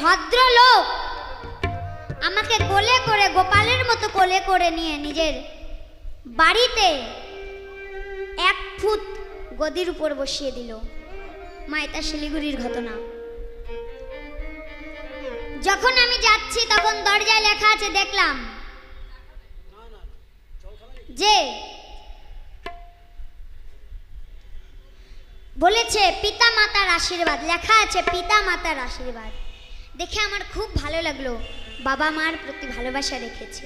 ভদ্রলোক! আমাকে কোলে করে, গোপালের মতো কোলে করে নিয়ে নিজের বাড়িতে এক ফুট গদির উপর বসিয়ে দিল। মা এটা শিলিগুড়ির ঘটনা। যখন আমি যাচ্ছি, তখন দরজায় লেখা আছে, দেখলাম যে বলেছে পিতা মাতার আশীর্বাদ। লেখা আছে পিতা মাতার আশীর্বাদ। দেখে আমার খুব ভালো লাগল। বাবা মার প্রতি ভালোবাসা রেখেছে।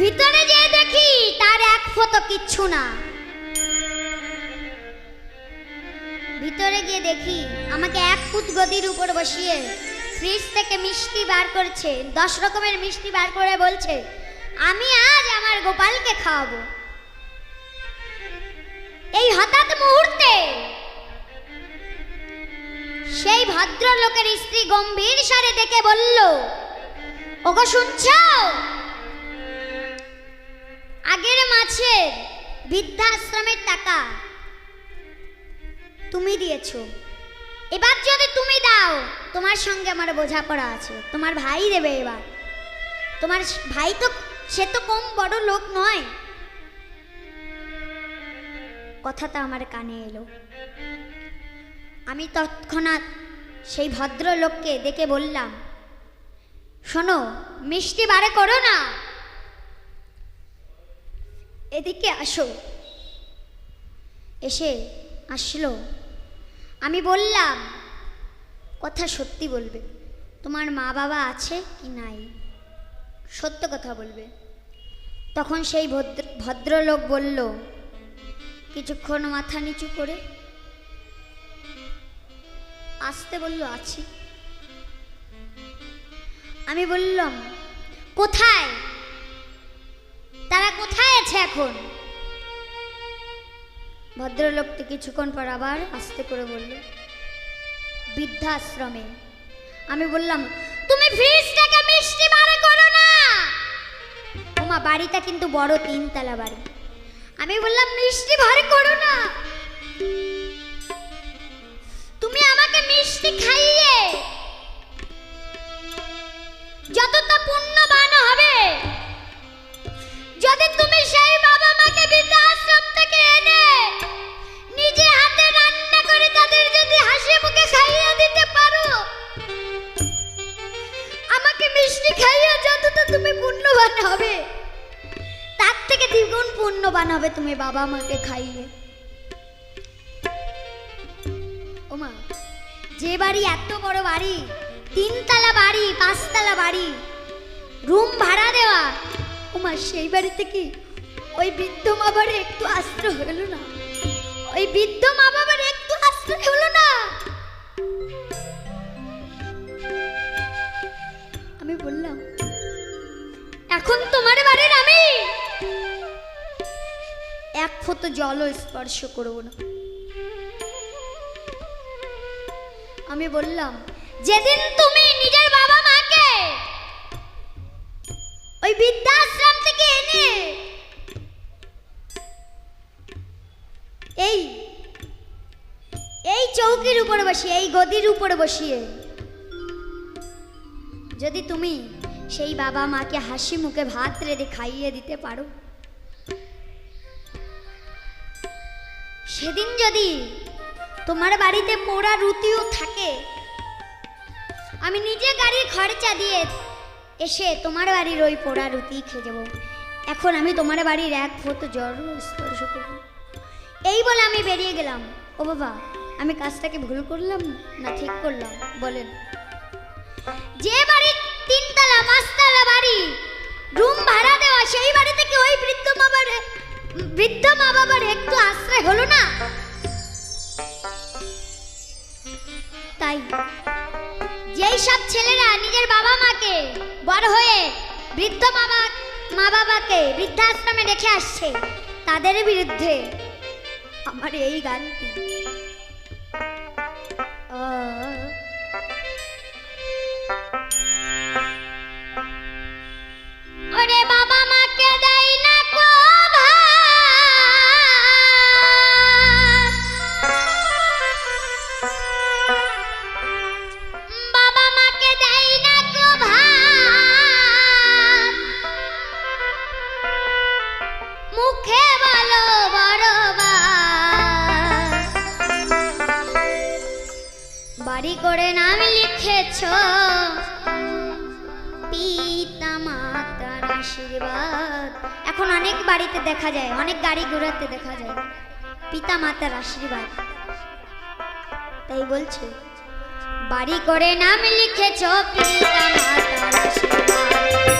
ভিতরে যে দেখি তার এক ফটো কিচ্ছু না। ভিতরে গিয়ে দেখি আমাকে এক ফুট গদির উপর বসিয়ে ফ্রিজ থেকে মিষ্টি বার করছে। দশ রকমের মিষ্টি বার করে বলছে, আমি আজ আমার গোপালকে খাওয়াবো। এই হঠাৎ মুহূর্তে সেই ভদ্রলোকের স্ত্রী গম্ভীর স্বরে দেখে বলল, ওগো শুনছ? আগের মাছের বৃদ্ধাশ্রমের টাকা তুমি দিয়েছ। এবার যদি তুমি দাও, তোমার সঙ্গে আমার বোঝাপড়া আছে। তোমার ভাই দেবে এবার। তোমার ভাই তো, সে তো কম বড় লোক নয়। কথাটা আমার কানে এলো। আমি তৎক্ষণাৎ সেই ভদ্রলোককে ডেকে বললাম, শোনো, মিষ্টি বারে করো না। এদিকে আসো। এসে আসলো। আমি বললাম, কথা সত্যি বলবে। তোমার মা বাবা আছে কি নাই? সত্য কথা বলবে। তখন সেই ভদ্র, ভদ্রলোক বলল, কিছুক্ষণ মাথা নিচু করে আসতে বলল, আছি। আমি বললাম, কোথায়? তারা কোথায় আছে এখন? ভদ্রলোকটি কিছুক্ষণ পর আবার আস্তে করে বলল, বৃদ্ধাশ্রমে। আমি বললাম, তুমি ফ্রিজ থেকে মিষ্টি বারে করো না। ওমা বাড়িটা কিন্তু বড় তিনতলা বাড়ি। আমি বললাম, মিষ্টি ভরে করো না। মিষ্টি খাইয়ে। যতটা পুণ্যবান হবে, যদি তুমি সেই বাবা মাকে বৃদ্ধাশ্রম থেকে এনে নিজে হাতে রান্না করে তাদের যদি হাসি মুখে খাইয়ে দিতে পারো, আমাকে মিষ্টি খাইয়ে যতটা তুমি পুণ্যবান হবে, তার থেকে দ্বিগুণ পুণ্যবান হবে তুমি বাবা মাকে খাইয়ে। ওমা। যে বাড়ি এত বড় বাড়ি, তিনতলা বাড়ি, পাঁচতলা বাড়ি, রুম ভাড়া দেওয়া। ওমা, সেই বাড়ি থেকে ওই বৃদ্ধ মা বাড়ি একটু আশ্রয় হলো না? ওই বৃদ্ধ মা বাবার একটু আশ্রয় হলো না? আমি বললাম, এখন তোমার বাড়ির আমি? এক ফোঁটো জলও স্পর্শ করব না। আমি বললাম, যেদিন তুমি নিজের বাবা মাকে ওই বৃদ্ধাশ্রম থেকে এনে এই এই চৌকির উপরে বসিয়ে, এই গদির উপরে বসিয়ে, যদি তুমি সেই বাবা মাকে হাসি মুখে ভাত রেঁধে খাইয়ে দিতে পারো, সেদিন যদি তোমার বাড়িতে পোড়া রুটিও থাকে। আমি নিজে গাড়ির খরচা দিয়ে এসে তোমার বাড়ির ওই পোড়া রুটি খেয়ে যাব। এখন আমি তোমার বাড়ির এক ফোটো জ্বর স্পর্শ করব। এই বলে আমি বেরিয়ে গেলাম। ও বাবা, আমি কাজটাকে ভুল করলাম না ঠিক করলাম? বলেন। যে বাড়ি তিনতলা, পাঁচতলা বাড়ি, রুম ভাড়া দেওয়া, সেই বাড়ি থেকে ওই বৃদ্ধ মা বাবার, বৃদ্ধ মা বাবার একটু আশ্রয় হলো ছেলেরা নিজের বাবা মাকে বড় হয়ে বৃদ্ধ বাবা, মা বাবাকে বৃদ্ধাশ্রমে রেখে আসছে তাদের বিরুদ্ধে। আমার এই গানটি আ মুখে বলো বড় বাড়ি করে নাম লিখেছ। পিতা মাতার আশীর্বাদ। এখন অনেক বাড়িতে দেখা যায়, অনেক গাড়ি ঘোরাতে দেখা যায়। পিতা মাতার আশীর্বাদ। তাই বলছে, বাড়ি করে নাম লিখেছ পিতা মাতার আশীর্বাদ।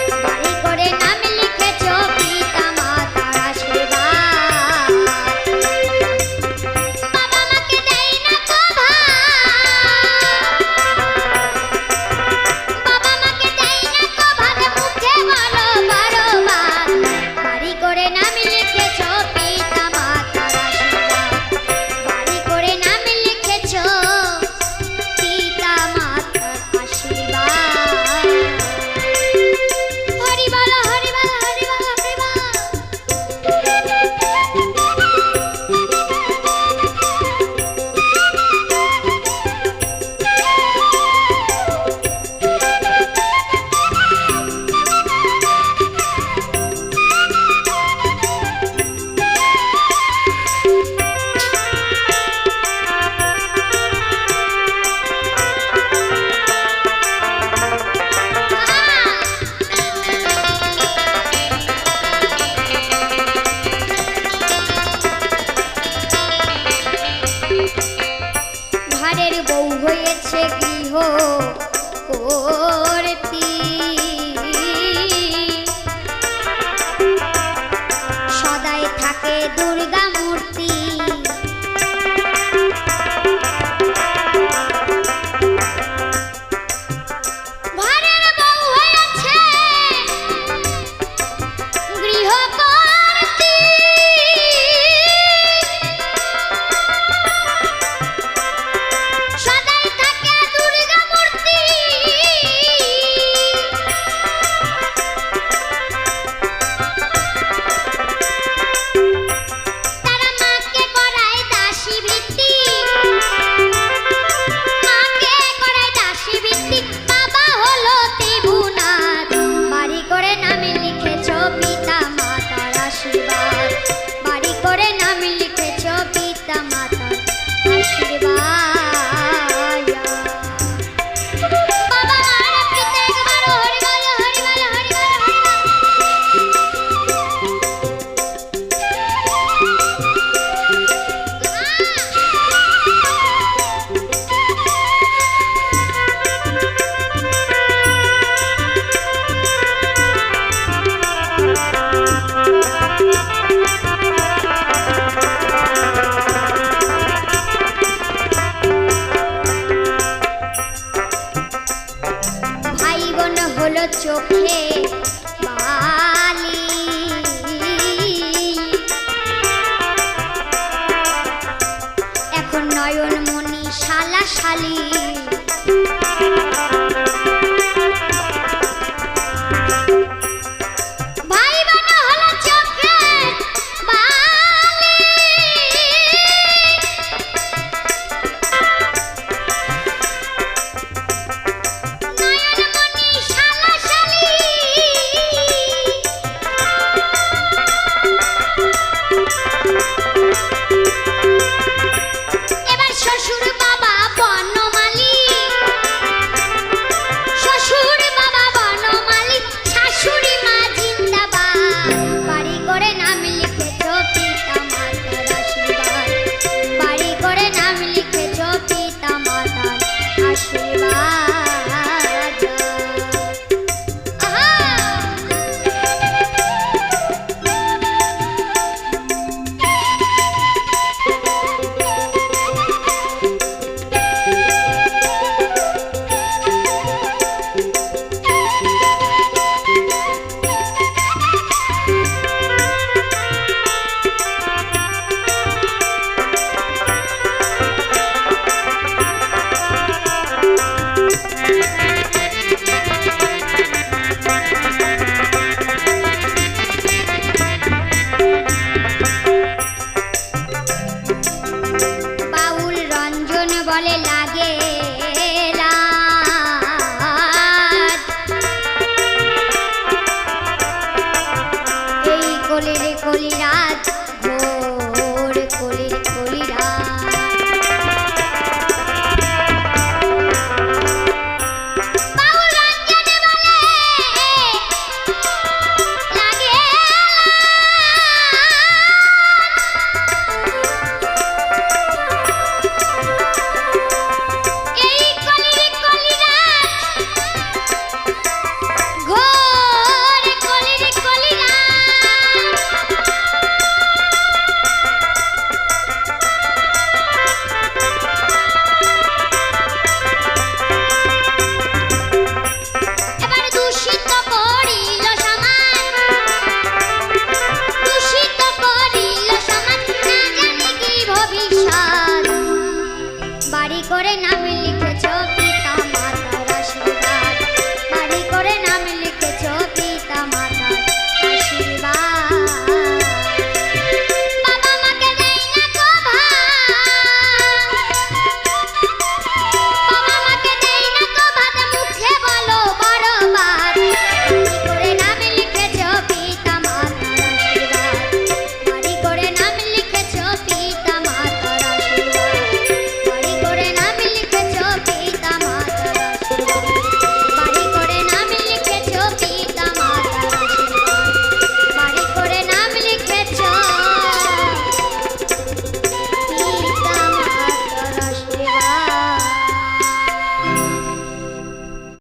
Oh. নয়ন মনি শালা শালী।